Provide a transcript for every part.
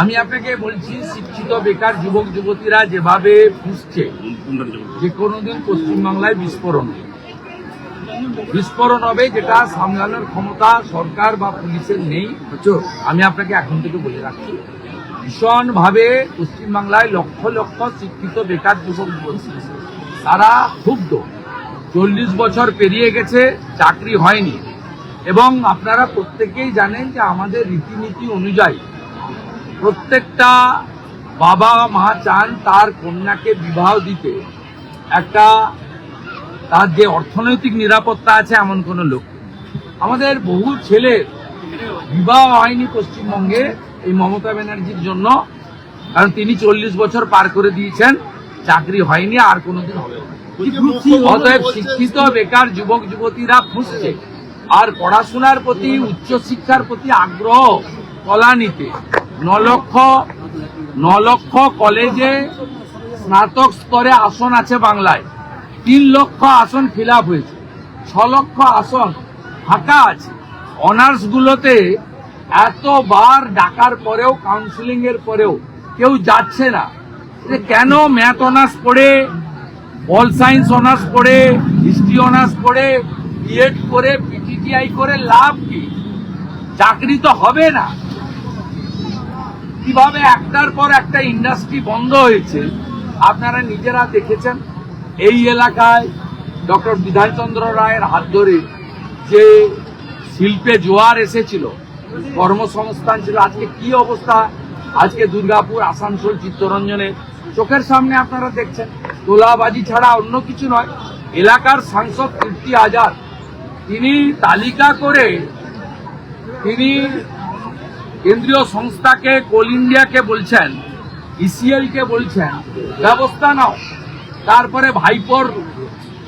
আমি আপনাকে বলছি শিক্ষিত বেকার যুবক যুবতীরা যেভাবে বুঝছে যে কোনোদিন পশ্চিমবাংলায় বিস্ফোরণ হবে। বিস্ফোরণ হবে যেটা সামলানোর ক্ষমতা সরকার বা পুলিশের নেই। আমি আপনাকে এখন থেকে বলে রাখছি ভীষণ ভাবে পশ্চিমবাংলায় লক্ষ লক্ষ শিক্ষিত বেকার যুবক যুবতী। তারা ক্ষুব্ধ। চল্লিশ বছর পেরিয়ে গেছে চাকরি হয়নি। এবং আপনারা প্রত্যেকেই জানেন যে আমাদের রীতিনীতি অনুযায়ী প্রত্যেকটা বাবা মা চান তার কন্যাকে বিবাহ দিতে। একটা তার যে অর্থনৈতিক নিরাপত্তা আছে এমন কোনো লোক আমাদের বহু ছেলে বিবাহ হয়নি পশ্চিমবঙ্গে এই মমতা ব্যানার্জির জন্য কারণ তিনি চল্লিশ বছর পার করে দিয়েছেন চাকরি হয়নি আর কোনোদিন হবে অতএব শিক্ষিত বেকার যুবক যুবতীরা ফুসছে আর পড়াশোনার প্রতি, উচ্চশিক্ষার প্রতি আগ্রহ কলানিতে। ন লক্ষ ন লক্ষ কলেজে স্নাতক স্তরে আসন আছে বাংলায়। তিন লক্ষ আসন ফিল হয়েছে। ছ লক্ষ আসন ফাঁকা আছে। অনার্স গুলোতে এতবার ডাকার পরেও কাউন্সিলিং এর পরেও কেউ যাচ্ছে না। যে কেন ম্যাথ অনার্স পড়ে পল সায়েন্স অনার্স পড়ে হিস্ট্রি অনার্স পড়ে বিএড করে পিটিটিআই করে লাভ কি? চাকরি তো হবে না। কীভাবে একটার পর একটা ইন্ডাস্ট্রি বন্ধ হয়েছে, আপনারা নিজেরা দেখেছেন? এই এলাকায় ডক্টর বিধানচন্দ্র রায়ের হাত ধরে যে শিল্পে জোয়ার এসেছিল, কর্মসংস্থান ছিল, আজকে কি অবস্থা? আজকে দুর্গাপুর, আসানসোল, চিত্তরঞ্জনে চোখের সামনে আপনারা দেখছেন। তোলাবাজি ছাড়া অন্য কিছু নয়। এলাকার সাংসদ কীর্তি আজাদ তিনি তালিকা করে তিনি কেন্দ্রীয় সংস্থাকে কোল ইন্ডিয়াকে বলছেন ইসিএল কে বলছেন, ব্যবস্থা নাও। তারপরে ভাইপোর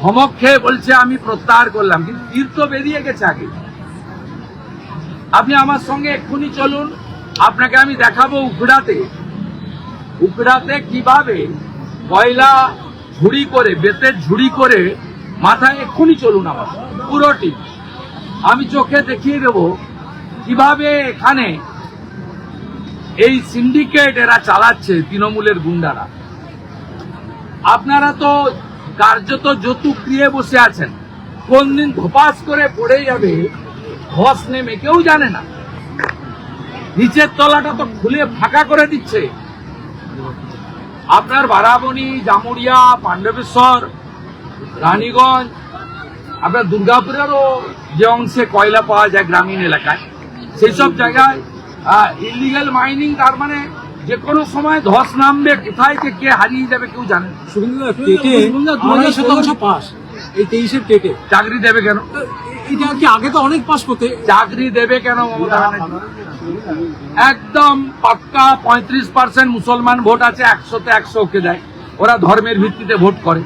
ধমক খেয়ে বলছে, আমি প্রত্যাহার করলাম। কিন্তু তীর তো বেরিয়ে গেছে আগে। আপনি আমার সঙ্গে এক্ষুনি চলুন, আপনাকে আমি দেখাবো উখড়াতে। উখড়াতে কীভাবে কয়লা ঝুড়ি করে, বেতের ঝুড়ি করে মাথায় এক্ষুনি চলুন আমার পুরোটি আমি চোখে দেখিয়ে দেব কীভাবে এখানে এই সিন্ডিকেট এরা চালাচ্ছে তৃণমূলের গুন্ডারা। আপনারা তো কার্যত যৌতুক দিয়ে বসে আছেন। কোন দিন ধপাস করে পড়ে যাবে, ধস নেমে কেউ জানে না। নিচের তলাটা তো খুলে ফাঁকা করে দিচ্ছে। আপনার বারাবণী জামুরিয়া পাণ্ডবেশ্বর রানীগঞ্জ আপনার দুর্গাপুরেরও যে অংশে কয়লা পাওয়া যায় গ্রামীণ এলাকায় সেই সব জায়গায় ইলিগাল মাইনিং তার মানে যে কোনো সময় ধস নামবে কোথায় যে কে হারিয়ে যাবে কেউ জানে শতাংশ পাস এই তেইশের টেটে। চাকরি দেবে কেন? এটা কি আগে তো অনেক পাস করতে চাকরি দেবে কেন মমতা একদম পাক্কা পঁয়ত্রিশ পার্সেন্ট মুসলমান ভোট আছে একশোতে একশো ওকে দেয়। ওরা ধর্মের ভিত্তিতে ভোট করে।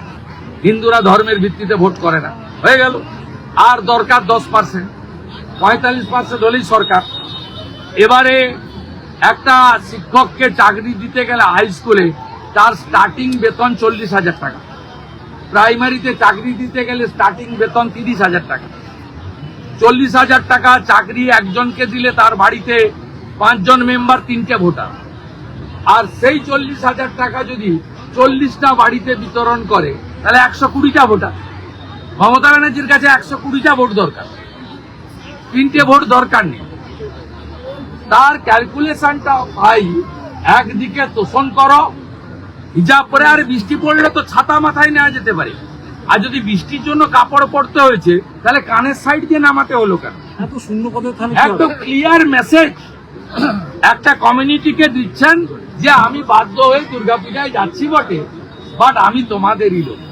হিন্দুরা ধর্মের ভিত্তিতে ভোট করে না। হয়ে গেল। আর দরকার দশ পার্সেন্ট পঁয়তাল্লিশ পার্সেন্ট হলেই সরকার। এবারে একটা শিক্ষককে চাকরি দিতে গেলে হাই স্কুলে তার স্টার্টিং বেতন চল্লিশ হাজার টাকা। প্রাইমারিতে চাকরি দিতে গেলে স্টার্টিং বেতন তিরিশ হাজার টাকা। চল্লিশ হাজার টাকা চাকরি একজনকে দিলে তার বাড়িতে পাঁচজন মেম্বার তিনটে ভোটার। আর সেই চল্লিশ হাজার টাকা যদি চল্লিশটা বাড়িতে বিতরণ করে তাহলে একশো কুড়িটা ভোটার। মমতা ব্যানার্জির কাছে একশো কুড়িটা ভোট দরকার। তিনটে ভোট দরকার নেই। তার ক্যালকুলেশনটা ভাই একদিকে তোষণ করো হিজাব পরে আর বৃষ্টি পড়লে তো ছাতা মাথায় নেওয়া যেতে পারে। আর যদি বৃষ্টির জন্য কাপড় পরতে হয়েছে তাহলে কানের সাইড দিয়ে নামাতে হলো কেন? এত শূন্য একদম ক্লিয়ার মেসেজ একটা কমিউনিটিকে দিচ্ছেন যে আমি বাধ্য হয়ে দুর্গাপূজায় যাচ্ছি বটে বাট আমি তোমাদেরই লোক।